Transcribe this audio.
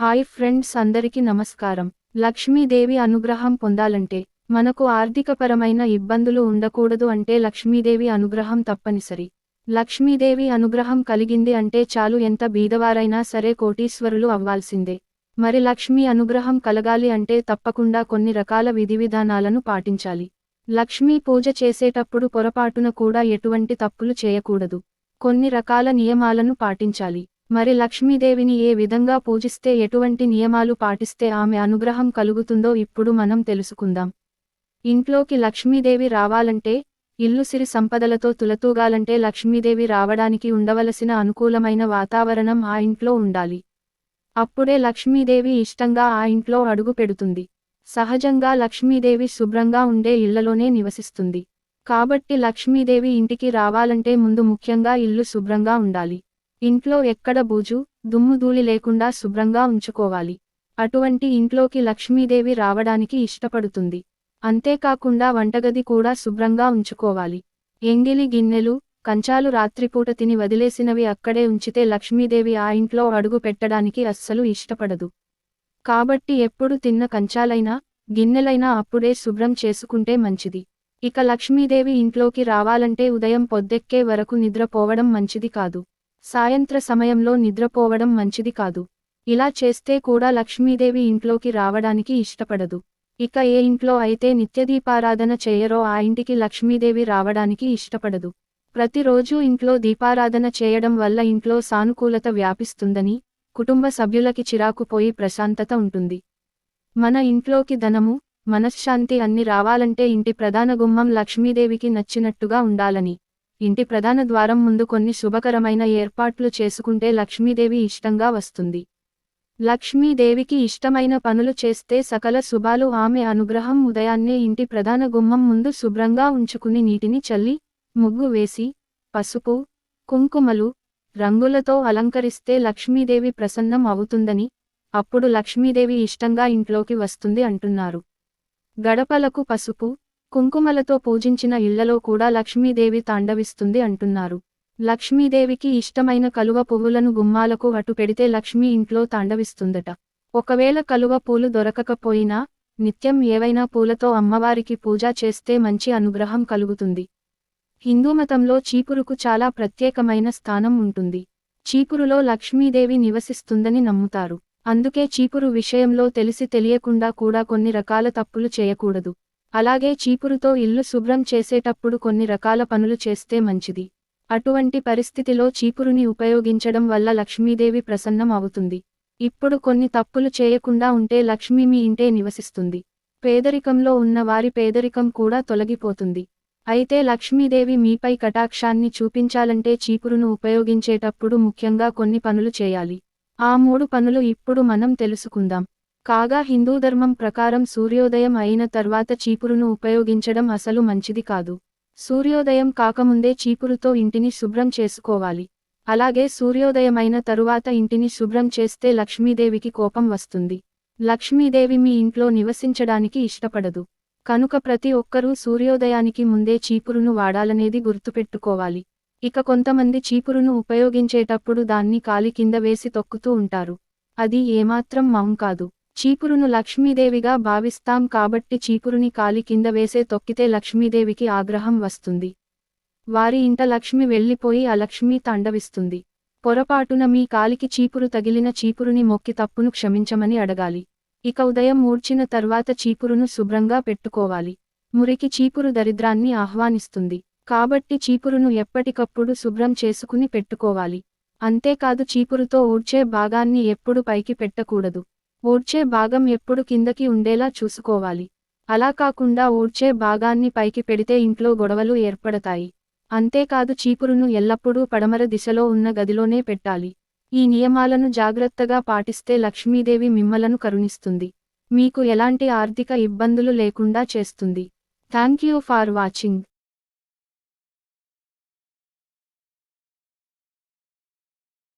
Hi friends అందరికీ నమస్కారం. లక్ష్మీదేవి అనుగ్రహం పొందాలంటే మనకు ఆర్థికపరమైన ఇబ్బందులు ఉండకూడదు అంటే లక్ష్మీదేవి అనుగ్రహం తప్పనిసరి. లక్ష్మీదేవి అనుగ్రహం కలిగింది అంటే చాలు ఎంత బీదవారైనా సరే కోటీశ్వరులు అవ్వాల్సిందే. మరి లక్ష్మీ అనుగ్రహం కలగాలి అంటే తప్పకుండా కొన్ని రకాల విధివిధానాలను పాటించాలి. లక్ష్మీ పూజ చేసేటప్పుడు పొరపాటున కూడా ఎటువంటి తప్పులు చేయకూడదు. కొన్ని రకాల నియమాలను పాటించాలి. మరి లక్ష్మీదేవిని ఏ విధంగా పూజిస్తే ఎటువంటి నియమాలు పాటిస్తే ఆమె అనుగ్రహం కలుగుతుందో ఇప్పుడు మనం తెలుసుకుందాం. ఇంట్లోకి లక్ష్మీదేవి రావాలంటే ఇల్లు సిరి సంపదలతో తులతూగాలంటే లక్ష్మీదేవి రావడానికి ఉండవలసిన అనుకూలమైన వాతావరణం ఆ ఇంట్లో ఉండాలి. అప్పుడే లక్ష్మీదేవి ఇష్టంగా ఆ ఇంట్లో అడుగు పెడుతుంది. సహజంగా లక్ష్మీదేవి శుభ్రంగా ఉండే ఇళ్ళలోనే నివసిస్తుంది. కాబట్టి లక్ష్మీదేవి ఇంటికి రావాలంటే ముందు ముఖ్యంగా ఇల్లు శుభ్రంగా ఉండాలి. ఇంట్లో ఎక్కడ బూజు దుమ్ముధూళి లేకుండా శుభ్రంగా ఉంచుకోవాలి. అటువంటి ఇంట్లోకి లక్ష్మీదేవి రావడానికి ఇష్టపడుతుంది. అంతేకాకుండా వంటగది కూడా శుభ్రంగా ఉంచుకోవాలి. ఎంగిలి గిన్నెలు కంచాలు రాత్రిపూట తిని వదిలేసినవి అక్కడే ఉంచితే లక్ష్మీదేవి ఆ ఇంట్లో అడుగు పెట్టడానికి అస్సలు ఇష్టపడదు. కాబట్టి ఎప్పుడు తిన్న కంచాలైనా గిన్నెలైనా అప్పుడే శుభ్రం చేసుకుంటే మంచిది. ఇక లక్ష్మీదేవి ఇంట్లోకి రావాలంటే ఉదయం పొద్దెక్కే వరకు నిద్రపోవడం మంచిది కాదు. సాయంత్ర సమయంలో నిద్రపోవడం మంచిది కాదు. ఇలా చేస్తే కూడా లక్ష్మీదేవి ఇంట్లోకి రావడానికి ఇష్టపడదు. ఇక ఏ ఇంట్లో అయితే నిత్యదీపారాధన చేయరో ఆ ఇంటికి లక్ష్మీదేవి రావడానికి ఇష్టపడదు. ప్రతిరోజూ ఇంట్లో దీపారాధన చేయడం వల్ల ఇంట్లో సానుకూలత వ్యాపిస్తుందని కుటుంబ సభ్యులకి చిరాకు పోయి ప్రశాంతత ఉంటుంది. మన ఇంట్లోకి ధనము మనశ్శాంతి అన్ని రావాలంటే ఇంటి ప్రధాన గుమ్మం లక్ష్మీదేవికి నచ్చినట్టుగా ఉండాలని. ఇంటి ప్రధాన ద్వారం ముందు కొన్ని శుభకరమైన ఏర్పాట్లు చేసుకుంటే లక్ష్మీదేవి ఇష్టంగా వస్తుంది. లక్ష్మీదేవికి ఇష్టమైన పనులు చేస్తే సకల శుభాలు ఆమె అనుగ్రహం ఉదయాన్నే ఇంటి ప్రధాన గుమ్మం ముందు శుభ్రంగా ఉంచుకుని నీటిని చల్లి ముగ్గు వేసి పసుపు కుంకుమలు రంగులతో అలంకరిస్తే లక్ష్మీదేవి ప్రసన్నం అవుతుందని అప్పుడు లక్ష్మీదేవి ఇష్టంగా ఇంట్లోకి వస్తుంది అంటున్నారు. గడపలకు పసుపు కుంకుమలతో పూజించిన ఇళ్ళలో కూడా లక్ష్మీదేవి తాండవిస్తుంది అంటున్నారు. లక్ష్మీదేవికి ఇష్టమైన కలువ పువ్వులను గుమ్మాలకు అటు పెడితే లక్ష్మీ ఇంట్లో తాండవిస్తుందట. ఒకవేళ కలువ పూలు దొరకకపోయినా నిత్యం ఏవైనా పూలతో అమ్మవారికి పూజ చేస్తే మంచి అనుగ్రహం కలుగుతుంది. హిందూమతంలో చీపురుకు చాలా ప్రత్యేకమైన స్థానం ఉంటుంది. చీపురులో లక్ష్మీదేవి నివసిస్తుందని నమ్ముతారు. అందుకే చీపురు విషయంలో తెలిసి తెలియకుండా కూడా కొన్ని రకాల తప్పులు చేయకూడదు. అలాగే చీపురుతో ఇల్లు శుభ్రం చేసేటప్పుడు కొన్ని రకాల పనులు చేస్తే మంచిది. అటువంటి పరిస్థితిలో చీపురుని ఉపయోగించడం వల్ల లక్ష్మీదేవి ప్రసన్నం అవుతుంది. ఇప్పుడు కొన్ని తప్పులు చేయకుండా ఉంటే లక్ష్మీ మీ ఇంటే నివసిస్తుంది. పేదరికంలో ఉన్న వారి పేదరికం కూడా తొలగిపోతుంది. అయితే లక్ష్మీదేవి మీపై కటాక్షాన్ని చూపించాలంటే చీపురును ఉపయోగించేటప్పుడు ముఖ్యంగా కొన్ని పనులు చేయాలి. ఆ మూడు పనులు ఇప్పుడు మనం తెలుసుకుందాం. కాగా హిందూ ధర్మం ప్రకారం సూర్యోదయం అయిన తర్వాత చీపురును ఉపయోగించడం అసలు మంచిది కాదు. సూర్యోదయం కాకముందే చీపురుతో ఇంటిని శుభ్రం చేసుకోవాలి. అలాగే సూర్యోదయమైన తరువాత ఇంటిని శుభ్రం చేస్తే లక్ష్మీదేవికి కోపం వస్తుంది. లక్ష్మీదేవి మీ ఇంట్లో నివసించడానికి ఇష్టపడదు. కనుక ప్రతి ఒక్కరూ సూర్యోదయానికి ముందే చీపురును వాడాలనేది గుర్తుపెట్టుకోవాలి. ఇక కొంతమంది చీపురును ఉపయోగించేటప్పుడు దాన్ని కాలి కింద వేసి తొక్కుతూ ఉంటారు. అది ఏమాత్రం మౌం కాదు. చీపురును లక్ష్మీదేవిగా భావిస్తాం కాబట్టి చీపురుని కాలి కింద వేసే తొక్కితే లక్ష్మీదేవికి ఆగ్రహం వస్తుంది. వారి ఇంట లక్ష్మి వెళ్ళిపోయి అలక్ష్మి తాండవిస్తుంది. పొరపాటున మీ కాలికి చీపురు తగిలిన చీపురుని మొక్కి తప్పును క్షమించమని అడగాలి. ఇక ఉదయం ఊడ్చిన తర్వాత చీపురును శుభ్రంగా పెట్టుకోవాలి. మురికి చీపురు దరిద్రాన్ని ఆహ్వానిస్తుంది. కాబట్టి చీపురును ఎప్పటికప్పుడు శుభ్రం చేసుకుని పెట్టుకోవాలి. అంతేకాదు చీపురుతో ఊడ్చే భాగాన్ని ఎప్పుడు పైకి పెట్టకూడదు. ఊడ్చే భాగం ఎప్పుడు కిందకి ఉండేలా చూసుకోవాలి. అలా కాకుండా ఊడ్చే భాగాన్ని పైకి పెడితే ఇంట్లో గొడవలు ఏర్పడతాయి. అంతేకాదు చీపురును ఎల్లప్పుడూ పడమర దిశలో ఉన్న గదిలోనే పెట్టాలి. ఈ నియమాలను జాగ్రత్తగా పాటిస్తే లక్ష్మీదేవి మిమ్మలను కరుణిస్తుంది. మీకు ఎలాంటి ఆర్థిక ఇబ్బందులు లేకుండా చేస్తుంది. Thank you for watching.